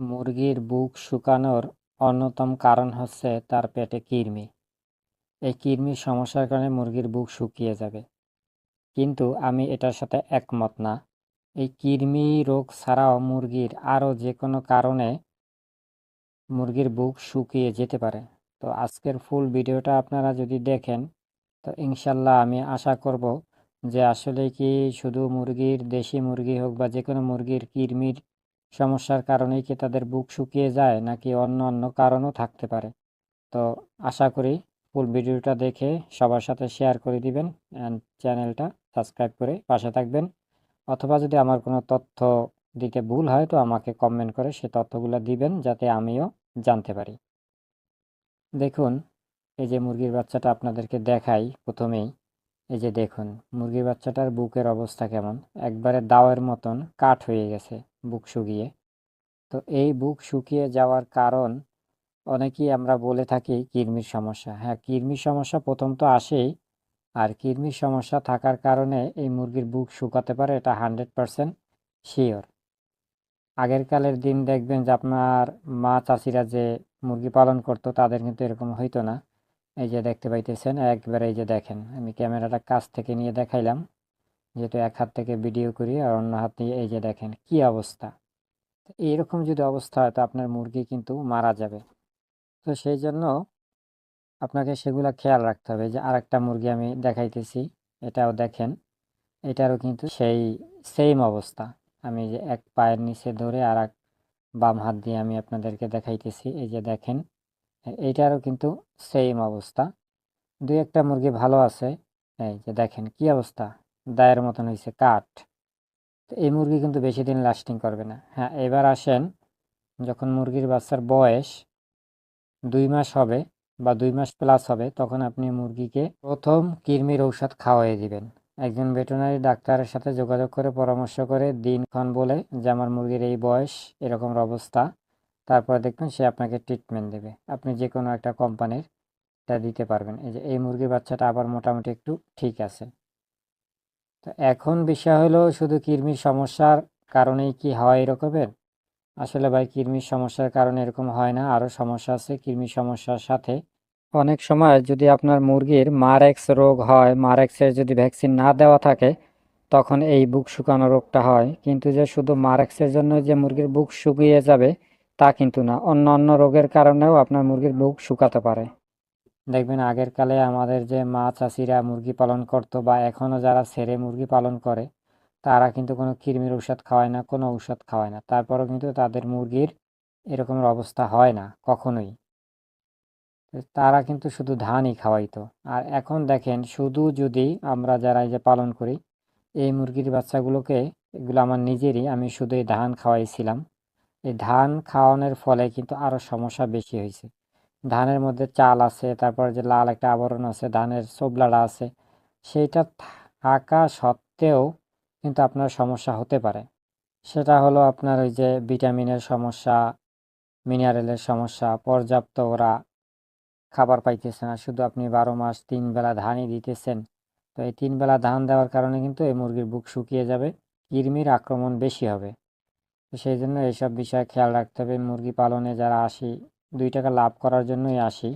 মুরগির বুক শুকানোর অন্যতম কারণ হচ্ছে তার পেটে কৃমি। এই কৃমির সমস্যার কারণে মুরগির বুক শুকিয়ে যাবে। কিন্তু আমি এটার সাথে একমত না। এই কৃমি রোগ ছাড়াও মুরগির আরও যে কোনো কারণে মুরগির বুক শুকিয়ে যেতে পারে। তো আজকের ফুল ভিডিওটা আপনারা যদি দেখেন, তো ইনশাল্লাহ আমি আশা করব যে আসলে কি শুধু মুরগির দেশি মুরগি হোক বা যে কোনো মুরগির কৃমির সমস্যার কারণেই কি তাদের বুক শুকিয়ে যায় নাকি অন্য অন্য কারণও থাকতে পারে? তো আশা করি ফুল ভিডিওটা দেখে সবার সাথে শেয়ার করে দিবেন অ্যান্ড চ্যানেলটা সাবস্ক্রাইব করে পাশে থাকবেন। অথবা যদি আমার কোনো তথ্য দিতে ভুল হয় তো আমাকে কমেন্ট করে সে তথ্যগুলো দিবেন যাতে আমিও জানতে পারি। দেখুন, এই যে মুরগির বাচ্চাটা আপনাদেরকে দেখাই প্রথমেই। এই যে দেখুন মুরগি বাচ্চাটার বুকের অবস্থা কেমন? একবারে দাওয়ের মতন কাঠ হয়ে গেছে বুক শুকিয়ে। তো এই বুক শুকিয়ে যাওয়ার কারণ অনেকেই আমরা বলে থাকি কৃমির সমস্যা। হ্যাঁ কৃমির সমস্যা প্রথম তো আসেই। আর কৃমির সমস্যা থাকার কারণে এই মুরগির বুক শুকাতে পারে এটা হান্ড্রেড পারসেন্ট শিওর। আগের কালের দিন দেখবেন যে আপনার মা চাষিরা যে মুরগি পালন করতো তাদের কিন্তু এরকম হইতো না। এই যে দেখতে পাইতেছেন, একবারে এই যে দেখেন, আমি ক্যামেরাটা কাছ থেকে নিয়ে দেখাইলাম, যেহেতু এক হাত থেকে ভিডিও করি আর অন্য হাত নিয়ে এই যে দেখেন কি অবস্থা। এইরকম যদি অবস্থা হয়, তো আপনার মুরগি কিন্তু মারা যাবে। তো সেই জন্য আপনাকে সেগুলা খেয়াল রাখতে হবে। যে আরেকটা মুরগি আমি দেখাইতেছি, এটাও দেখেন, এটারও কিন্তু সেই সেম অবস্থা। আমি যে এক পায়ের নিচে ধরে আর এক বাম হাত দিয়ে আমি আপনাদেরকে দেখাইতেছি, এই যে দেখেন এইটারও কিন্তু সেম অবস্থা। দুই একটা মুরগি ভালো আছে, এই যে দেখেন কি অবস্থা, দায়ের মতন হয়েছে কাঠ। তো এই মুরগি কিন্তু বেশি দিন লাস্টিং করবে না। হ্যাঁ এবার আসেন, যখন মুরগির বাচ্চার বয়স দুই মাস হবে বা দুই মাস প্লাস হবে, তখন আপনি মুরগিকে প্রথম কৃমির ঔষধ খাওয়াই দিবেন। একজন ভেটেরিনারি ডাক্তারের সাথে যোগাযোগ করে পরামর্শ করে দিনক্ষণ বলে যে, আমার মুরগির এই বয়স এরকম অবস্থা। তারপরে দেখবেন সে আপনাকে ট্রিটমেন্ট দেবে। আপনি যে কোনো একটা কোম্পানির টা দিতে পারবেন। এই যে, এই মুরগির বাচ্চাটা আবার মোটামুটি একটু ঠিক আছে। তো এখন বিষয় হলো শুধু কৃমির সমস্যার কারণেই কি হয় এরকমের? আসলে ভাই, কৃমির সমস্যার কারণে এরকম হয় না। আরও সমস্যা আছে। কৃমির সমস্যার সাথে অনেক সময় যদি আপনার মুরগির মারেক্স রোগ হয় মারেক্সের যদি ভ্যাকসিন না দেওয়া থাকে, তখন এই বুক শুকানো রোগটা হয়। কিন্তু যে শুধু মারেক্সের জন্য যে মুরগির বুক শুকিয়ে যাবে তা কিন্তু না। অন্য অন্য রোগের কারণেও আপনার মুরগির বুক শুকাতে পারে। দেখবেন আগের কালে আমাদের যে মা চাষিরা মুরগি পালন করতো বা এখনও যারা ছেড়ে মুরগি পালন করে, তারা কিন্তু কোনো কৃমির ঔষধ খাওয়ায় না, কোনো ঔষধ খাওয়ায় না। তারপরেও কিন্তু তাদের মুরগির এরকমের অবস্থা হয় না, কখনোই। তারা কিন্তু শুধু ধানই খাওয়াইতো। আর এখন দেখেন, শুধু যদি আমরা যারা এই যে পালন করি, এই মুরগির বাচ্চাগুলোকে, এগুলো আমার নিজেরই, আমি শুধু এই ধান খাওয়াইছিলাম। এই ধান খাওয়ানোর ফলে কিন্তু আরও সমস্যা বেশি হয়েছে। ধানের মধ্যে চাল আছে, তারপর যে লাল একটা আবরণ আছে, ধানের সোবলাটা আছে, সেইটা থাকা সত্ত্বেও কিন্তু আপনার সমস্যা হতে পারে। সেটা হলো আপনার ওই যে ভিটামিনের সমস্যা, মিনারেলের সমস্যা, পর্যাপ্ত ওরা খাবার পাইতেছে না। শুধু আপনি বারো মাস তিন বেলা ধানই দিতেছেন, তো এই তিন বেলা ধান দেওয়ার কারণে কিন্তু এই মুরগির বুক শুকিয়ে যাবে, কৃমির আক্রমণ বেশি হবে। তো সেই জন্য এইসব বিষয়ে খেয়াল রাখতে হবে। মুরগি পালনে যারা আসি, দুই টাকা লাভ করার জন্যই আসি।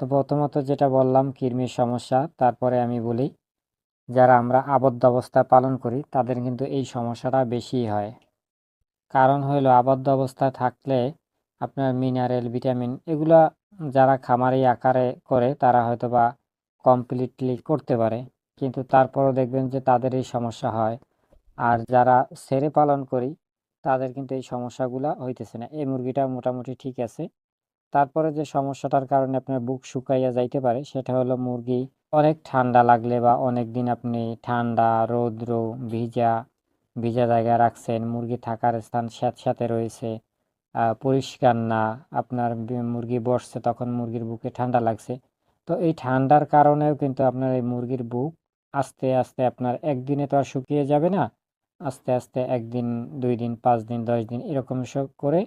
তো প্রথমত যেটা বললাম, কৃমির সমস্যা, তারপরে আমি বলি, যারা আমরা আবদ্ধ অবস্থায় পালন করি, তাদের কিন্তু এই সমস্যাটা বেশি হয়। কারণ হলো আবদ্ধ অবস্থায় থাকলে আপনার মিনারেল, ভিটামিন এগুলা যারা খামারি আকারে করে, তারা হয়তো বা কমপ্লিটলি করতে পারে। কিন্তু তারপরও দেখবেন যে তাদের এই সমস্যা হয়। আর যারা সেরে পালন করি তাদের কিন্তু এই সমস্যাগুলো হইতেছে না। এই মুরগিটা মোটামুটি ঠিক আছে। তারপরে যে সমস্যাটার কারণে আপনার বুক শুকাইয়া যাইতে পারে, সেটা হলো মুরগি অনেক ঠান্ডা লাগলে বা অনেক দিন আপনি ঠান্ডা, রৌদ্র ভিজা ভিজা জায়গায় রাখছেন, মুরগি থাকার স্থান স্যাঁতস্যাঁতে রয়েছে পরিষ্কার না, আপনার মুরগি বসছে তখন মুরগির বুকে ঠান্ডা লাগছে। তো এই ঠান্ডার কারণেও কিন্তু আপনার এই মুরগির বুক আস্তে আস্তে আপনার একদিনে তো আর শুকিয়ে যাবে না আস্তে আস্তে একদিন দুই দিন পাঁচ দিন দশ দিন এরকম সব করে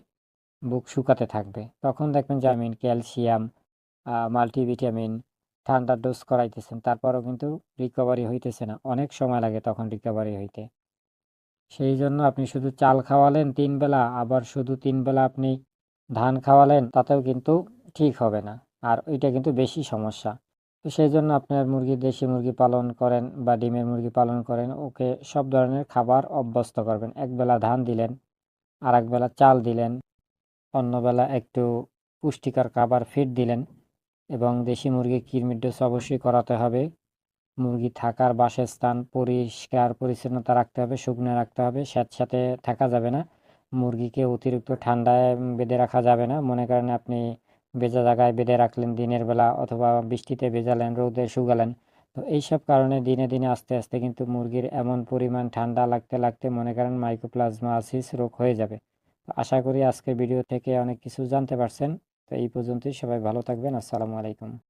বুক শুকাতে থাকবে। তখন দেখবেন জামিন ক্যালসিয়াম মাল্টিভিটামিন ঠান্ডার ডোজ করাইতেছেন। তারপরও কিন্তু রিকভারি হইতেছে না। অনেক সময় লাগে তখন রিকভারি হইতে। সেই জন্য আপনি শুধু চাল খাওয়ালেন তিন বেলা, আবার শুধু তিন বেলা আপনি ধান খাওয়ালেন, তাতেও কিন্তু ঠিক হবে না। আর ওইটা কিন্তু বেশি সমস্যা। তো সেই জন্য আপনার মুরগি দেশি মুরগি পালন করেন বা ডিমের মুরগি পালন করেন, ওকে সব ধরনের খাবার অভ্যস্ত করবেন। একবেলা ধান দিলেন আর একবেলা চাল দিলেন, অন্য বেলা একটু পুষ্টিকর খাবার ফিড দিলেন এবং দেশি মুরগি কৃমির ডোজ অবশ্যই করাতে হবে। মুরগি থাকার বাসস্থান পরিষ্কার, পরিচ্ছন্নতা রাখতে হবে, শুকনো রাখতে হবে, স্যাঁতস্যাঁতে থাকা যাবে না। মুরগিকে অতিরিক্ত ঠান্ডায় বেঁধে রাখা যাবে না। মনে করেন আপনি ভেজা জায়গায় বেঁধে রাখলেন, দিনের বেলা অথবা বৃষ্টিতে ভেজালেন, রোদে শুকালেন। তো এইসব কারণে দিনে দিনে আস্তে আস্তে কিন্তু মুরগির এমন পরিমাণ ঠান্ডা লাগতে লাগতে মনে করেন মাইক্রোপ্লাজমা আসিস রোগ হয়ে যাবে। আশা করি আজকের ভিডিও থেকে অনেক কিছু জানতে পারছেন। তো এই পর্যন্তই, সবাই ভালো থাকবেন, আসসালামু আলাইকুম।